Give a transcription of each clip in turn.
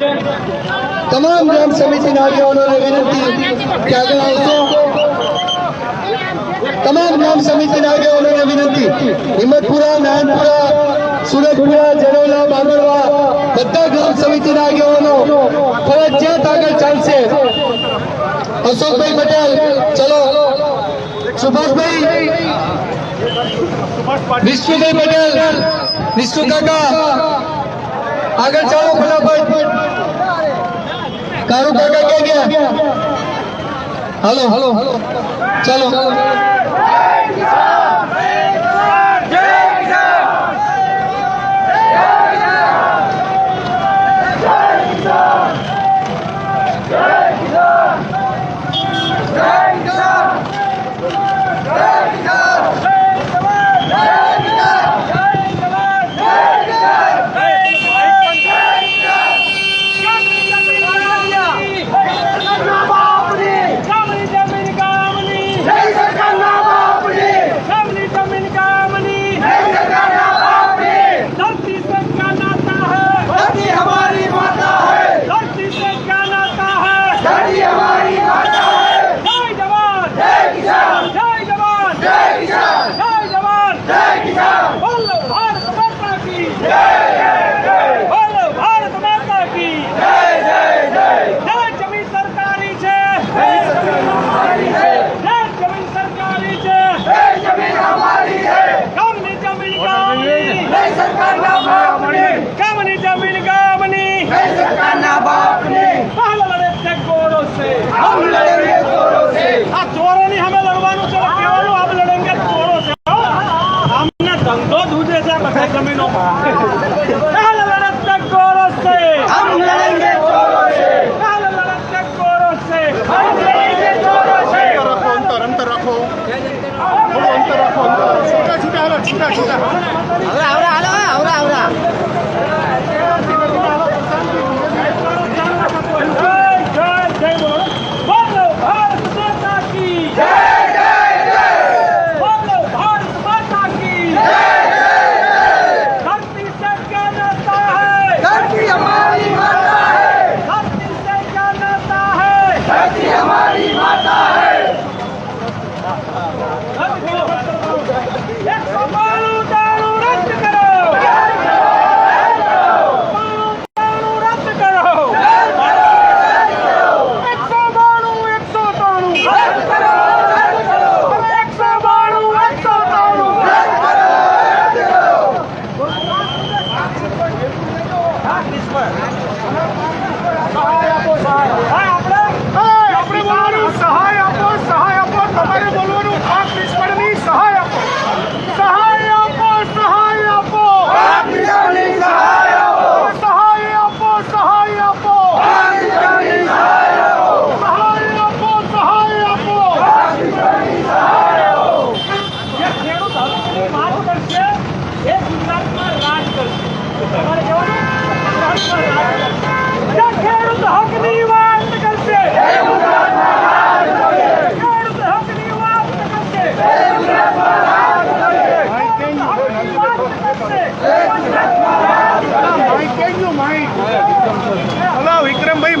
तमाम ग्राम समिति नागरवानों ने विनती तमाम ग्राम समिति नागरवानों ने विनती। हिम्मतपुरा नानपुरा सूरतपुरा जनौला बागरवा बदा ग्राम समिति नागरवानों थोड़ा ज़्यादा आगे चल से अशोक भाई पटेल, चलो। सुभाष भाई। विष्णु भाई पटेल विष्णु काका। आगे चलो फटाफट। કારું કાકા ક્યાં ગયા? Hello hello hello. ચાલો.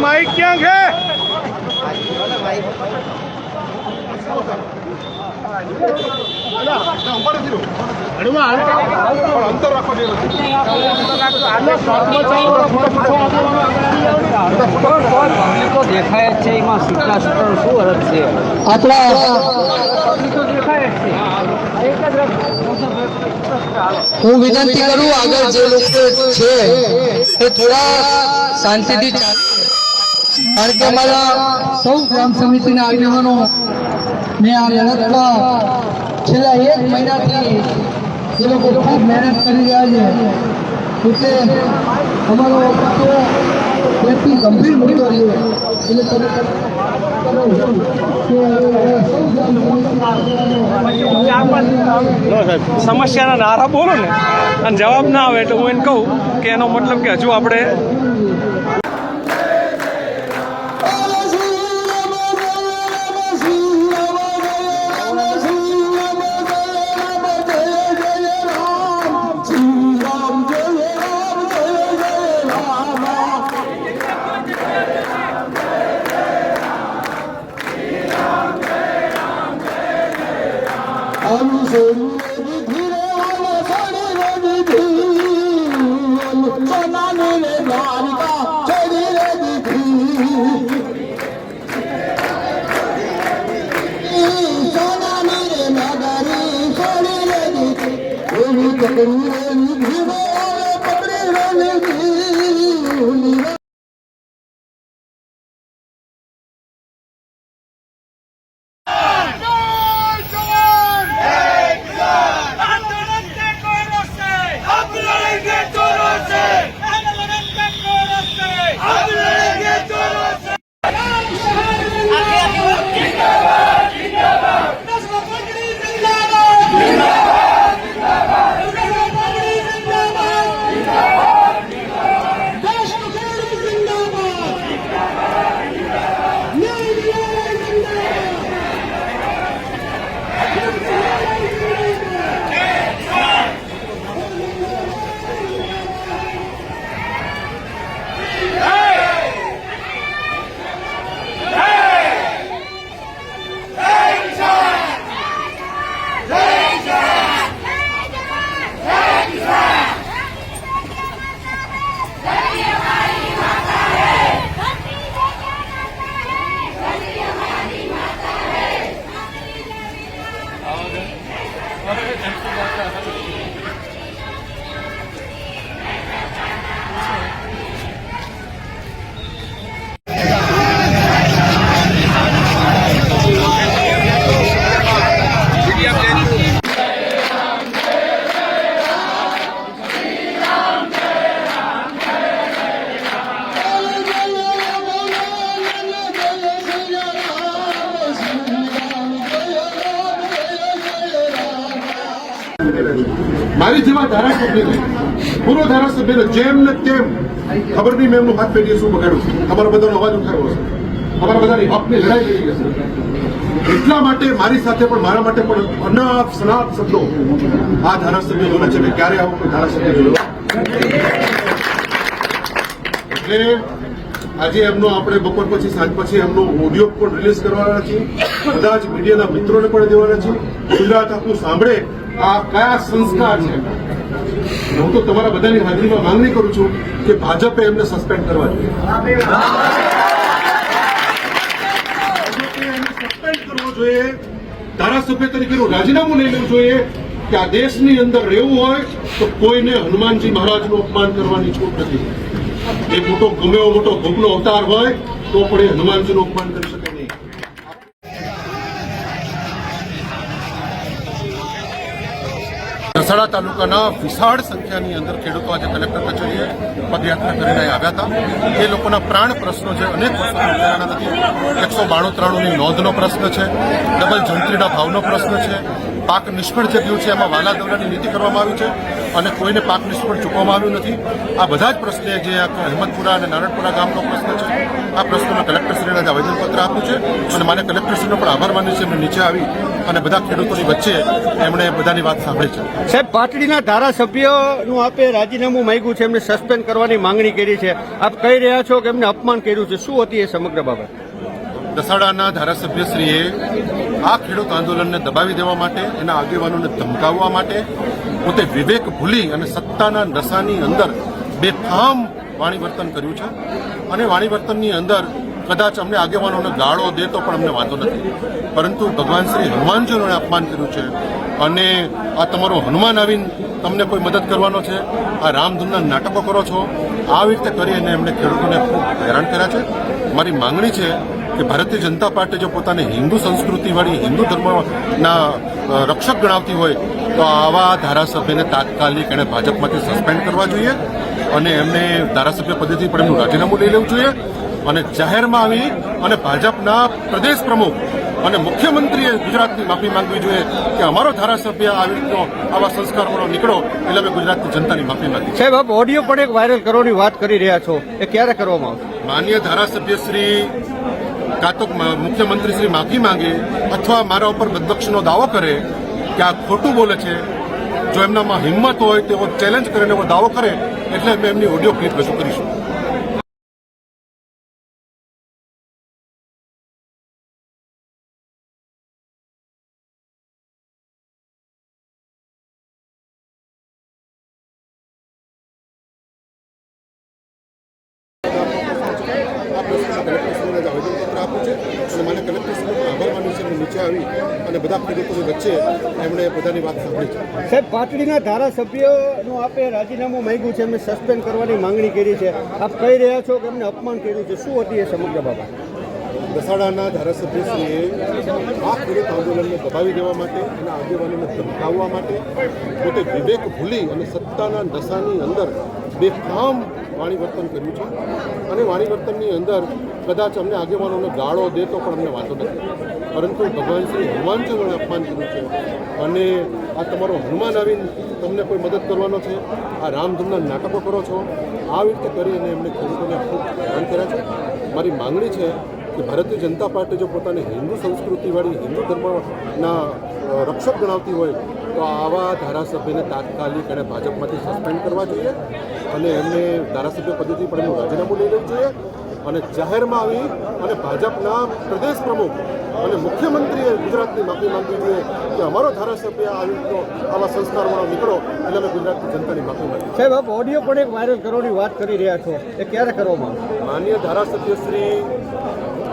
માઇક ક્યાં છે? દેખાય છે એમાં સૂટા સૂટો શું અરજ છે હું વિનંતી કરું આગળ જે લોકો છે એ થોડા શાંતિથી ચાલે. કારણ કે અમારા સૌ ગ્રામ સમિતિના આગેવાનો મેં આ લડતમાં છેલ્લા એક મહિનાથી એ લોકો ખૂબ મહેનત કરી રહ્યા છે. એટલે અમારો વ્યક્તિ ગંભીર મુદ્દો છે એટલે સમસ્યાના નારા બોલો ને. અને જવાબ ના આવે એટલે હું એને કહું કે એનો મતલબ કે હજુ આપણે મારી જેવા ધારાસભ્યને, પૂર્વ ધારાસભ્યને જેમ ને તેમ ખબર નહીં, મેં એમનું હાથ પેટીએ શું બગાડ્યું અમારા બધાનો અવાજ ઉઠાવ્યો હશે. અમારા બધાની હકની લડાઈ લડી હશે. એટલા માટે મારી સાથે પણ, મારા માટે પણ અનાપ સનાપ શબ્દો આ ધારાસભ્ય બોલે છે કે ક્યારે આવો ધારાસભ્ય જોયો એટલે આજે એમનો આપણે બપોર પછી, સાંજ પછી એમનો ઓડિયો પણ રિલીઝ કરવાના છીએ. બધા જ મીડિયાના મિત્રોને પણ દેવાના છીએ. ગુજરાત આખું સાંભળે. આ કયા સંસ્કાર છે? હું તો તમારા બધાની હાજરીમાં માંગણી કરું છું કે ભાજપે એમને સસ્પેન્ડ કરવા જોઈએ. સસ્પેન્ડ કરવો જોઈએ. ધારાસભ્ય તરીકેનું રાજીનામું લઈ લેવું જોઈએ કે આ દેશની અંદર રહેવું હોય તો કોઈને હનુમાનજી મહારાજનું અપમાન કરવાની છૂટ નથી. એ મોટો ગમે મોટો ભોગનો અવતાર હોય તો પણ એ હનુમાનજીનું અપમાન કરી શકે દસાડા તાલુકાના વિશાળ સંખ્યાની અંદર ખેડૂતો આજે કલેક્ટર કચેરીએ પદયાત્રા કરીને આવ્યા હતા. એ લોકોના પ્રાણ પ્રશ્નો છે, અનેક વર્ષોથી ઉકેલાના નથી. એકસો બાણું ત્રાણુંની નોંધનો પ્રશ્ન છે, ડબલ જંત્રીના ભાવનો પ્રશ્ન છે, પાક નિષ્ફળ જે છે, એમાં વાલા દવડાની નીતિ કરવામાં આવી છે. અને કોઈને પાક નિષ્ફળ ચૂકવવામાં આવ્યું નથી. આ બધા જ પ્રશ્ને જે હિંમતપુરા અને નારણપુરા ગામનો પ્રશ્ન છે આ પ્રશ્નમાં કલેક્ટરશ્રીને આજે આવેદનપત્ર આપ્યું છે અને મારે કલેક્ટરશ્રીનો પણ આભાર માન્યો છે. એમણે નીચે આવી અને બધા ખેડૂતોની વચ્ચે એમણે બધાની વાત સાંભળી છે. સાહેબ પાટડીના ધારાસભ્યનું આપે રાજીનામું માંગ્યું છે એમને સસ્પેન્ડ કરવાની માંગણી કરી છે. આપ કહી રહ્યા છો કે એમને અપમાન કર્યું છે. શું હતી એ સમગ્ર બાબત? દસાડાના ધારાસભ્યશ્રીએ આ ખેડૂત આંદોલનને દબાવી દેવા માટે એના આગેવાનોને ધમકાવવા માટે પોતે વિવેક ભૂલી અને સત્તાના નશાની અંદર બેફામ વાણીવર્તન કર્યું છે. અને વાણીવર્તનની અંદર કદાચ અમને આગેવાનોને ગાળો દે તો પણ અમને વાંધો નથી. પરંતુ ભગવાન શ્રી હનુમાનજીનું અપમાન કર્યું છે. અને આ તમારો હનુમાન આવીને તમને કોઈ મદદ કરવાનો છે? આ રામધૂનના નાટકો કરો છો? આવી રીતે કરી અને એમણે ખેડૂતોને ખૂબ હેરાન કર્યા છે. મારી માંગણી છે કે ભારતીય જનતા પાર્ટી જો પોતાને હિન્દુ સંસ્કૃતિવાળી હિન્દુ ધર્મના રક્ષક ગણાવતી હોય તો આવા ધારાસભ્યને તાત્કાલિક એણે ભાજપમાંથી સસ્પેન્ડ કરવા જોઈએ અને એમને ધારાસભ્ય પદેથી પણ એમનું રાજીનામું લઈ લેવું જોઈએ અને જાહેરમાં આવી અને ભાજપના પ્રદેશ પ્રમુખ અને મુખ્યમંત્રીએ ગુજરાતની માફી માંગવી જોઈએ કે અમારો ધારાસભ્ય આવી રીતનો આવા સંસ્કારોનો નીકળો એટલે અમે ગુજરાતની જનતાની માફી માંગી સાહેબ આપ ઓડિયો પણ એક વાયરલ કરવાની વાત કરી રહ્યા છો. એ ક્યારે કરવામાં આવશે? માન્ય ધારાસભ્ય શ્રી કાં તો મુખ્યમંત્રી શ્રી માફી માંગે અથવા મારા ઉપર બદબક્ષનો દાવો કરે કે આ ખોટું બોલે છે. જો એમનામાં હિંમત હોય, તેઓ ચેલેન્જ કરીને એવો દાવો કરે, એટલે અમે એમની ઓડિયો ક્લિપ રજૂ કરીશું. અને બધા ખેડૂતોની વચ્ચે એમણે બધાની વાત સાંભળી છે. સાહેબ પાટડીના ધારાસભ્યોનું આપે રાજીનામું માંગ્યું છે એમને સસ્પેન્ડ કરવાની માંગણી કરી છે. આપ કહી રહ્યા છો કે એમને અપમાન કર્યું છે. શું હતી એ સમગ્ર બાબત? દસાડાના ધારાસભ્યશ્રીએ આ ખેડૂત આંદોલનને દબાવી દેવા માટે અને આગેવાનોને ધમકાવવા માટે પોતે વિવેક ભૂલી અને સત્તાના નશાની અંદર બેફામ વાણીવર્તન કર્યું છે. અને વાણીવર્તનની અંદર કદાચ અમને આગેવાનોને ગાળો દે તો પણ અમને વાંધો નથી. પરંતુ ભગવાન શ્રી હનુમાનચંદ્રને અપમાન કર્યું છે. અને આ તમારો હનુમાન આવીને તમને કોઈ મદદ કરવાનો છે? આ રામધૂમના નાટકો કરો છો? આવી રીતે કરી અને એમને ખેડૂતોને ખૂબ હેરાન કર્યા છે. મારી માંગણી છે કે ભારતીય જનતા પાર્ટી જો પોતાને હિન્દુ સંસ્કૃતિવાળી હિન્દુ ધર્મના રક્ષક ગણાવતી હોય, તો આવા ધારાસભ્યને તાત્કાલિક એને ભાજપમાંથી સસ્પેન્ડ કરવા જોઈએ અને એમને ધારાસભ્ય પદેથી પણ એમનું રાજીનામું લઈ લેવું જોઈએ. અને જાહેરમાં આવી અને ભાજપના પ્રદેશ પ્રમુખ અને મુખ્યમંત્રીએ ગુજરાતની માફી માંગવી જોઈએ કે અમારો ધારાસભ્ય આવી રીતનો આવા સંસ્કારવાળો નીકળો એટલે અમે ગુજરાતની જનતાની માફી માંગી સાહેબ આપ ઓડિયો પણ એક વાયરલ કરવાની વાત કરી રહ્યા છો. એ ક્યારે કરવામાં? માન્ય ધારાસભ્ય શ્રી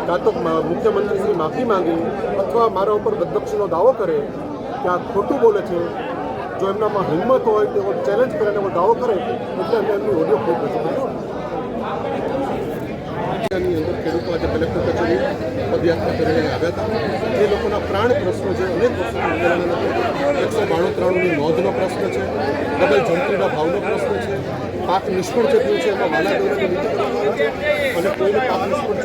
કાં તો મુખ્યમંત્રીશ્રી મુખ્યમંત્રી શ્રી માફી માંગી અથવા મારા ઉપર બદબક્ષીનો દાવો કરે કે આ ખોટું બોલે છે. જો એમનામાં હિંમત હોય તો ચેલેન્જ કરે અને એવો દાવો કરે એટલે અમે એમની ઓડિયો ખૂબ રજૂ કરીશું ની અંદર ખેડૂતો આજે કલેક્ટર કચેરી પદયાત્રા કરીને આવ્યા હતા. એ લોકોના પ્રાણ પ્રશ્નો છે, અનેક પ્રશ્નો એકસો બાણું ત્રાણુંની નોંધનો પ્રશ્ન છે, ડબલ જંત્રીના ભાવનો પ્રશ્ન છે, પાક નિષ્ફળ જે છે, એમાં વાલા દોરાની નીતિ છે, અને કોઈને પાક નિષ્ફળ